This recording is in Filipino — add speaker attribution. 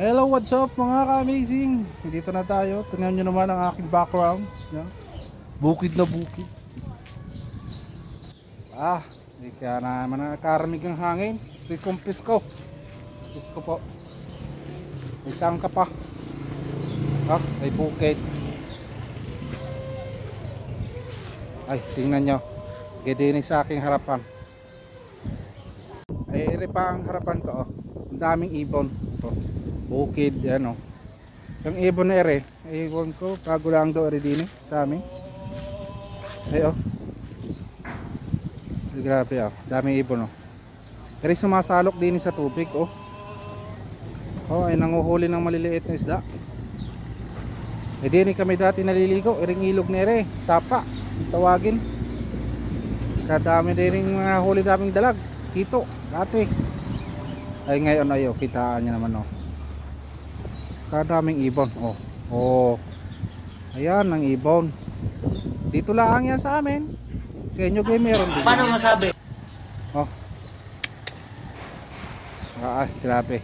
Speaker 1: what's up mga ka-amazing? Dito na tayo. Tingnan nyo naman ang aking background. Yeah. Bukid na bukid. Ah, hindi kaya naman nakaramig ang hangin. Ito yung pisko. Pisko po. May sangka pa. Ah, may bukid. Ay, tingnan nyo. Gidinig sa aking harapan. Ay, ere pa ang harapan ko. Oh. Ang daming ibon. Oh. Bukid, yan oh. Yung ibon ere, ibon ko, bago lang daw ere eh, sa amin. Ay oh. Ay, grabe oh, daming ibon oh. Ere sumasalok din sa tubig oh. Oh, ay nanguhuli ng maliliit na isda. Eh din kami dati naliligo, ering ilog na sapa, tawagin. Kadami din ring mga huli daming dalag, hito, dati. Ay ngayon ayo, kitaan niya naman oh. Kadaming ibon. Oh. Oh. Ayan ang ibon. Dito lang yan sa amin. Sa inyo kayo meron din.
Speaker 2: Paano masabi?
Speaker 1: Oh. Ah, grabe.